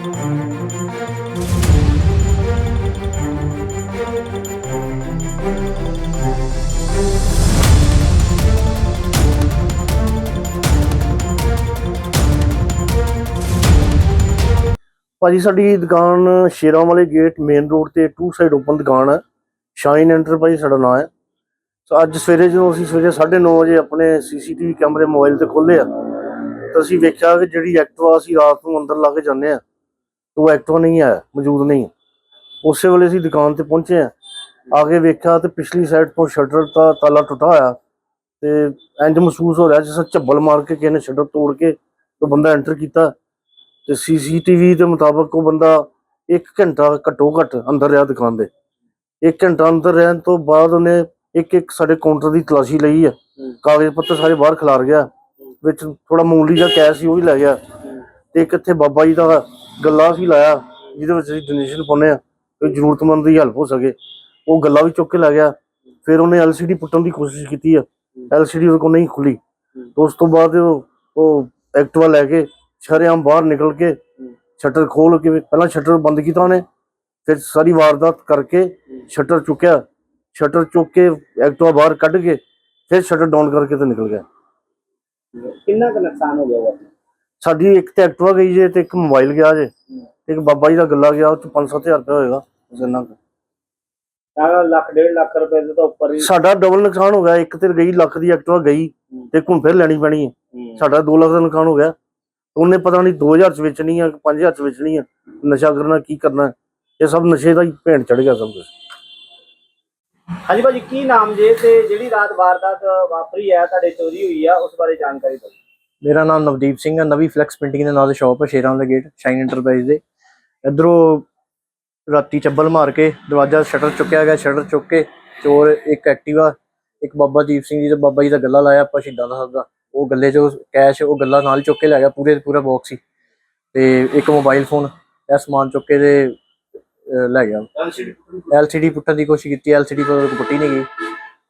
ਭਾਜੀ, ਸਾਡੀ ਦੁਕਾਨ ਸ਼ੇਰਾਂ ਵਾਲੇ ਗੇਟ ਮੇਨ ਰੋਡ ਤੇ ਟੂ ਸਾਈਡ ਓਪਨ ਦੁਕਾਨ ਹੈ। ਸ਼ਾਈਨ ਐਂਟਰਪ੍ਰਾਈਜ਼ ਸਾਡਾ ਨਾਮ ਹੈ। ਸੋ ਅੱਜ ਸਵੇਰੇ ਜਦੋਂ ਅਸੀਂ ਸਵੇਰੇ 9:30 ਵਜੇ ਆਪਣੇ ਸੀਸੀਟੀਵੀ ਕੈਮਰੇ ਮੋਬਾਈਲ ਤੇ ਖੋਲੇ ਆ, ਤਾਂ ਅਸੀਂ ਵੇਖਿਆ ਕਿ ਜਿਹੜੀ ਐਕਟਿਵਾ ਅਸੀਂ ਰਾਤ ਨੂੰ ਅੰਦਰ ਲਾ ਕੇ ਜਾਂਦੇ ਆ ਉਹ ਐਕਟਿਵਾ ਨਹੀਂ ਹੈ ਮੌਜੂਦ ਨਹੀਂ। ਉਸੇ ਵੇਲੇ ਅਸੀਂ ਦੁਕਾਨ ਤੇ ਪਹੁੰਚੇ ਆ ਆ ਕੇ ਵੇਖਿਆ ਤੇ ਪਿਛਲੀ ਸਾਈਡ ਤੋਂ ਸ਼ਟਰ ਦਾ ਤਾਲਾ ਟੁੱਟਾ ਹੋਇਆ ਤੇ ਇੰਜ ਮਹਿਸੂਸ ਹੋ ਰਿਹਾ ਜਿਵੇਂ ਝੱਬਲ ਮਾਰ ਕੇ ਕਿਸੇ ਨੇ ਸ਼ਟਰ ਤੋੜ ਕੇ ਉਹ ਬੰਦਾ ਐਂਟਰ ਕੀਤਾ। ਤੇ ਸੀਸੀਟੀਵੀ ਦੇ ਮੁਤਾਬਕ ਉਹ ਬੰਦਾ 1 ਘੰਟਾ ਘੱਟੋ ਘੱਟ ਅੰਦਰ ਰਿਹਾ ਦੁਕਾਨ ਦੇ। 1 ਘੰਟਾ ਅੰਦਰ ਰਹਿਣ ਤੋਂ ਬਾਅਦ ਉਹਨੇ ਇੱਕ ਇੱਕ ਸਾਡੇ ਕਾਊਂਟਰ ਦੀ ਤਲਾਸ਼ੀ ਲਈ ਆ। ਕਾਗਜ਼ ਪੱਤਰ ਸਾਰੇ ਬਾਹਰ ਖਿਲਾਰ ਗਿਆ। ਵਿੱਚ ਥੋੜਾ ਮਾਮੂਲੀ ਜਿਹਾ ਕੈਸ਼ ਸੀ ਉਹ ਵੀ ਲੈ ਗਿਆ। ਤੇ ਇੱਕ ਇੱਥੇ ਬਾਬਾ ਜੀ ਦਾ ਗੱਲਾ ਸੀ ਲਾਇਆ, ਜਿਹਦੇ ਵਿੱਚ ਅਸੀਂ ਡੋਨੇਸ਼ਨ ਪਾਉਂਦੇ ਆ ਕੋਈ ਜ਼ਰੂਰਤਮੰਦ ਦੀ ਹੈਲਪ ਹੋ ਸਕੇ। ਉਹ ਗੱਲਾ ਵੀ ਚੁੱਕ ਕੇ ਲੈ ਗਿਆ, ਫਿਰ ਉਹਨੇ ਐਲਸੀਡੀ ਪੁੱਟਣ ਦੀ ਕੋਸ਼ਿਸ਼ ਕੀਤੀ ਆ। ਐਲਸੀਡੀ ਉਹਦੇ ਕੋਲ ਨਹੀਂ ਖੁੱਲੀ। ਉਸ ਤੋਂ ਬਾਅਦ ਉਹ ਐਕਟਿਵਾ ਲੈ ਕੇ, ਸ਼ਰੇਆਮ ਬਾਹਰ ਨਿਕਲ ਕੇ, ਸ਼ਟਰ ਖੋਲ ਕੇ, ਪਹਿਲਾਂ ਸ਼ਟਰ ਬੰਦ ਕੀਤਾ ਉਹਨੇ, ਫਿਰ ਸਾਰੀ ਵਾਰਦਾਤ ਕਰਕੇ ਸ਼ਟਰ ਚੁੱਕਿਆ। ਸ਼ਟਰ ਚੁੱਕ ਕੇ ਐਕਟਿਵਾ ਬਾਹਰ ਕੱਢ ਕੇ, ਫਿਰ ਸ਼ਟਰ ਡਾਊਨ ਕਰਕੇ ਤੇ ਨਿਕਲ ਗਿਆ। ਕਿੰਨਾ ਕੁ ਨੁਕਸਾਨ ਹੋ ਗਿਆ ਸਾਡੀ ਇੱਕ ਤੇ ਐਕਟਿਵਾ ਗਈ ਜੇ ਤੇ ਇੱਕ ਮੋਬਾਈਲ ਗਿਆ ਜੇ। ਤੇ ਇੱਕ ਬਾਬਾ ਜੀ ਦਾ ਗੱਲਾ ਗਿਆ ਉਹ ਚ 5-7000 ਰੁਪਏ ਹੋਏਗਾ ਇੰਨਾ ਕੁ। ਤਾਂ ਲੱਖ ਡੇਢ ਲੱਖ ਰੁਪਏ ਦੇ ਤਾਂ ਉੱਪਰ ਹੀ ਸਾਡਾ ਡਬਲ ਨੁਕਸਾਨ ਹੋ ਗਿਆ ਇੱਕ ਤੇ ਗਈ ਲੱਖ ਦੀ ਐਕਟਿਵਾ ਗਈ ਤੇ ਹੁਣ ਫਿਰ ਲੈਣੀ ਪੈਣੀ ਹੈ। ਸਾਡਾ 2 ਲੱਖ ਦਾ ਨੁਕਸਾਨ ਹੋ ਗਿਆ। ਉਹਨੇ ਪਤਾ ਨਹੀਂ 2000 ਚ ਵੇਚਣੀ ਆ ਕਿ 5000 ਚ ਵੇਚਣੀ ਆ। ਨਸ਼ਾ ਕਰਨਾ ਕੀ ਕਰਨਾ। ਇਹ ਸਭ ਨਸ਼ੇ ਦਾ ਹੀ ਭੇਂਟ ਚੜ ਗਿਆ ਸਭ ਕੁਝ ਹਾਂਜੀ ਭਾਜੀ ਕੀ ਨਾਮ ਜੇ? ਤੇ ਜਿਹੜੀ ਰਾਤ ਵਾਰਦਾਤ ਵਾਪਰੀ ਹੈ ਤੁਹਾਡੇ ਚੋਰੀ ਹੋਈ ਆ ਉਸ ਬਾਰੇ ਜਾਣਕਾਰੀ ਦਿਓ। ਮੇਰਾ ਨਾਮ ਨਵਦੀਪ ਸਿੰਘ ਹੈ ਨਵੀਂ ਫਲੈਕਸ ਪ੍ਰਿੰਟਿੰਗ ਦੇ ਨਾਂ ਤੇ ਸ਼ਾਪ ਹੈ ਸ਼ੇਰਾਂ ਵਾਲਾ ਗੇਟ ਸ਼ਾਈਨ ਐਂਟਰਪ੍ਰਾਈਜ਼ ਦੇ। ਇਧਰੋਂ ਰਾਤੀ ਚੱਬਲ ਮਾਰ ਕੇ ਦਰਵਾਜ਼ਾ ਸ਼ਟਰ ਚੁੱਕਿਆ ਗਿਆ ਸ਼ਟਰ ਚੁੱਕ ਕੇ ਚੋਰ ਇੱਕ ਐਕਟਿਵਾ ਇੱਕ ਬਾਬਾ ਦੀਪ ਸਿੰਘ ਜੀ ਤੇ ਬਾਬਾ ਜੀ ਦਾ ਗੱਲਾ ਲਾਇਆ ਆਪਾਂ ਸ਼ਹੀਦਾਂ ਦਾ ਸਾਹਿਬ ਦਾ। ਉਹ ਗੱਲੇ 'ਚੋਂ ਕੈਸ਼ ਉਹ ਗੱਲਾ ਨਾਲ ਚੁੱਕ ਕੇ ਲੈ ਗਿਆ ਪੂਰੇ ਪੂਰਾ ਬਾਕਸ ਸੀ ਤੇ ਇੱਕ ਮੋਬਾਈਲ ਫੋਨ ਇਹ ਸਮਾਨ ਚੁੱਕ ਕੇ ਤੇ ਲੈ ਗਿਆ। ਐਲਸੀਡੀ ਪੁੱਟਣ ਦੀ ਕੋਸ਼ਿਸ਼ ਕੀਤੀ ਐਲਸੀਡੀ ਪਰ ਪੁੱਟੀ ਨਹੀਂ ਗਈ।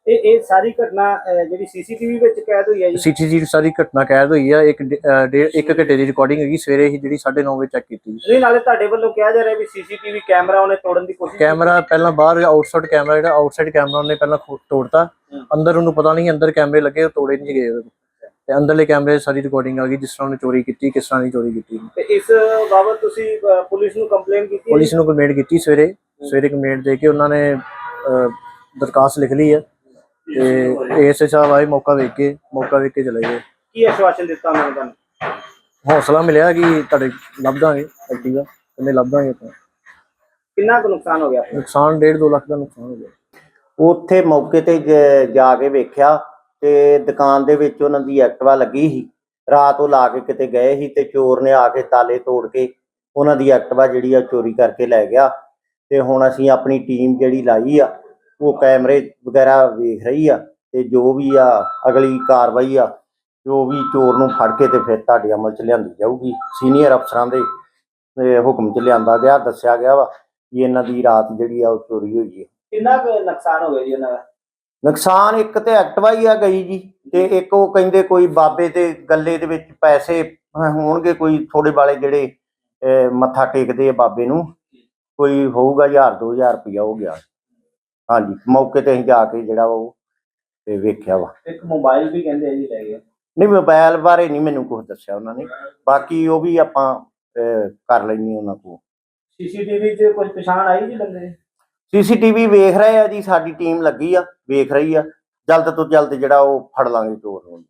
ਇਹ ਇਹ ਸਾਰੀ ਘਟਨਾ ਅਹ, ਜਿਹੜੀ ਸੀਸੀਟੀਵੀ ਵਿੱਚ ਕੈਦ ਹੋਈ ਹੈ ਜੀ? ਸੀਟੀਜੀ ਸਾਰੀ ਘਟਨਾ ਕੈਦ ਹੋਈ ਆ ਇੱਕ ਡੇ- ਅਹ, ਡੇਢ- ਇੱਕ ਘੰਟੇ ਦੀ ਰਿਕਾਰਡਿੰਗ ਹੈਗੀ। ਸਵੇਰੇ ਹੀ ਜਿਹੜੀ 9:30 ਵਜੇ ਚੈੱਕ ਕੀਤੀ ਨਹੀਂ ਨਾਲੇ ਤੁਹਾਡੇ ਵੱਲੋਂ ਕਿਹਾ ਜਾ ਰਿਹਾ ਵੀ ਸੀਸੀਟੀਵੀ ਕੈਮਰਾ ਉਹਨੇ ਤੋੜਨ ਦੀ ਕੋਸ਼ਿਸ਼ ਕੈਮਰਾ ਪਹਿਲਾਂ ਬਾਹਰ ਆਊਟਸਾਈਡ ਕੈਮਰਾ ਜਿਹੜਾ ਆਊਟਸਾਈਡ ਕੈਮਰਾ ਉਹਨੇ ਪਹਿਲਾਂ ਖੋ- ਤੋੜਤਾ। ਹਮ। ਅੰਦਰ ਉਹਨੂੰ ਪਤਾ ਨਹੀਂ ਅੰਦਰ ਕੈਮਰੇ ਲੱਗੇ ਉਹ ਤੋੜੇ ਨਹੀਂ ਗਏ ਉਹਦੇ ਤੋਂ। ਤੇ ਅੰਦਰਲੇ ਕੈਮਰੇ 'ਚ ਸਾਰੀ ਰਿਕਾਰਡਿੰਗ ਆ ਗਈ ਜਿਸ ਤਰ੍ਹਾਂ ਉਹਨੇ ਚੋਰੀ ਕੀਤੀ ਕਿਸ ਤਰ੍ਹਾਂ ਦੀ ਚੋਰੀ ਕੀਤੀ। ਤੇ ਇਸ ਬਾਬਤ ਤੁਸੀਂ ਅਹ, ਪੁਲਿਸ ਨੂੰ ਕੰਪਲੇਂਟ ਕੀਤੀ ਹੈ ਪੁਲਿਸ ਨੂੰ ਕੰਪਲੇਂਟ ਕੀਤੀ ਸਵੇਰੇ। ਸਵੇਰੇ ਕੰਪਲੇਂਟ ਦੇ ਕੇ ਉਹਨਾਂ ਨੇ ਅਹ, ਦਰਖਾਸਤ ਲਿਖ ਲਈ ਹੈ। ਤੇ ਏਐਸਏ ਸਾਹਿਬ ਆਏ ਮੌਕਾ ਵੇਖ ਕੇ ਮੌਕਾ ਵੇਖ ਕੇ ਚਲੇ ਗਏ। ਕੀ ਆਸ਼ਵਾਸਨ ਦਿੱਤਾ ਉਹਨਾਂ ਨੇ ਤੁਹਾਨੂੰ? ਹੌਸਲਾ ਮਿਲਿਆ ਕਿ ਤੁਹਾਡੇ ਲੱਭ ਦਾਂਗੇ ਐਕਟਿਵਾ ਕਹਿੰਦੇ ਲੱਭ ਦਾਂਗੇ ਆਪਾਂ। ਕਿੰਨਾ ਕੁ ਨੁਕਸਾਨ ਹੋ ਗਿਆ? ਨੁਕਸਾਨ 1.5 2 ਲੱਖ ਦਾ ਨੁਕਸਾਨ ਹੋ ਗਿਆ। ਉੱਥੇ ਮੌਕੇ ਤੇ ਜ- ਜਾ ਕੇ ਵੇਖਿਆ ਤੇ ਦੁਕਾਨ ਦੇ ਵਿੱਚ ਉਹਨਾਂ ਦੀ ਐਕਟਿਵਾ ਲੱਗੀ ਸੀ। ਰਾਤ ਉਹ ਲਾ ਕੇ ਕਿਤੇ ਗਏ ਸੀ ਤੇ ਚੋਰ ਨੇ ਆ ਕੇ ਤਾਲੇ ਤੋੜ ਕੇ ਉਹਨਾਂ ਦੀ ਐਕਟਿਵਾ ਜਿਹੜੀ ਆ ਚੋਰੀ ਕਰਕੇ ਲੈ ਗਿਆ। ਤੇ ਹੁਣ ਅਸੀਂ ਆਪਣੀ ਟੀਮ ਜਿਹੜੀ ਲਾਈ ਆ ਉਹ ਕੈਮਰੇ ਵਗੈਰਾ ਵੇਖ ਰਹੀ ਆ ਤੇ ਜੋ ਵੀ ਆ ਅਗਲੀ ਕਾਰਵਾਈ ਆ ਜੋ ਵੀ ਚੋਰ ਨੂੰ ਫੜ ਕੇ ਤੇ ਫਿਰ ਤੁਹਾਡੇ ਅਮਲ ਚ ਲਿਆਂਦੀ ਜਾਊਗੀ। ਸੀਨੀਅਰ ਅਫਸਰਾਂ ਦੇ ਅਹ, ਹੁਕਮ ਚ ਲਿਆਂਦਾ ਗਿਆ ਦੱਸਿਆ ਗਿਆ ਵਾ ਕਿ ਇਹਨਾਂ ਦੀ ਰਾਤ ਜਿਹੜੀ ਆ ਉਹ ਚੋਰੀ ਹੋਈ ਹੈ ਕਿੰਨਾ ਕੁ ਨੁਕਸਾਨ ਹੋ ਗਿਆ ਜੀ ਉਹਨਾਂ ਦਾ? ਨੁਕਸਾਨ ਇੱਕ ਤੇ ਐਕਟਿਵਾ ਹੀ ਆ ਗਈ ਜੀ ਤੇ ਇੱਕ ਉਹ ਕਹਿੰਦੇ ਕੋਈ ਬਾਬੇ ਦੇ ਗੱਲੇ ਦੇ ਵਿੱਚ ਪੈਸੇ ਅਹ, ਹੋਣਗੇ ਕੋਈ ਥੋੜੇ ਵਾਲੇ ਜਿਹੜੇ ਅਹ, ਮੱਥਾ ਟੇਕਦੇ ਆ ਬਾਬੇ ਨੂੰ ਕੋਈ ਹੋਊਗਾ 1000 2000 ਰੁਪਇਆ ਹੋ ਗਿਆ। ਹਾਂਜੀ ਮੌਕੇ ਤੇ ਅਸੀਂ ਜਾ ਕੇ ਜਿਹੜਾ ਉਹ ਤੇ ਵੇਖਿਆ ਵਾ। ਇੱਕ ਮੋਬਾਈਲ ਵੀ ਕਹਿੰਦੇ ਆ ਜੀ ਲੈ ਗਏ। ਨਹੀਂ ਮੋਬਾਈਲ ਬਾਰੇ ਨਹੀਂ ਮੈਨੂੰ ਕੁਝ ਦੱਸਿਆ ਉਹਨਾਂ ਨੇ। ਬਾਕੀ ਉਹ ਵੀ ਆਪਾਂ ਅਹ, ਕਰ ਲੈਣੀ ਉਹਨਾਂ ਕੋਲ। ਸੀਸੀਟੀਵੀ 'ਚ ਕੋਈ ਪਛਾਣ ਆਈ ਜੀ ਬੰਦੇ? ਸੀਸੀਟੀਵੀ ਵੇਖ ਰਹੇ ਆ ਜੀ ਸਾਡੀ ਟੀਮ ਲੱਗੀ ਆ ਵੇਖ ਰਹੀ ਆ। ਜਲਦ ਤੋਂ ਜਲਦ ਜਿਹੜਾ ਉਹ ਫੜ ਲਾਂਗੇ ਚੋਰ ਨੂੰ।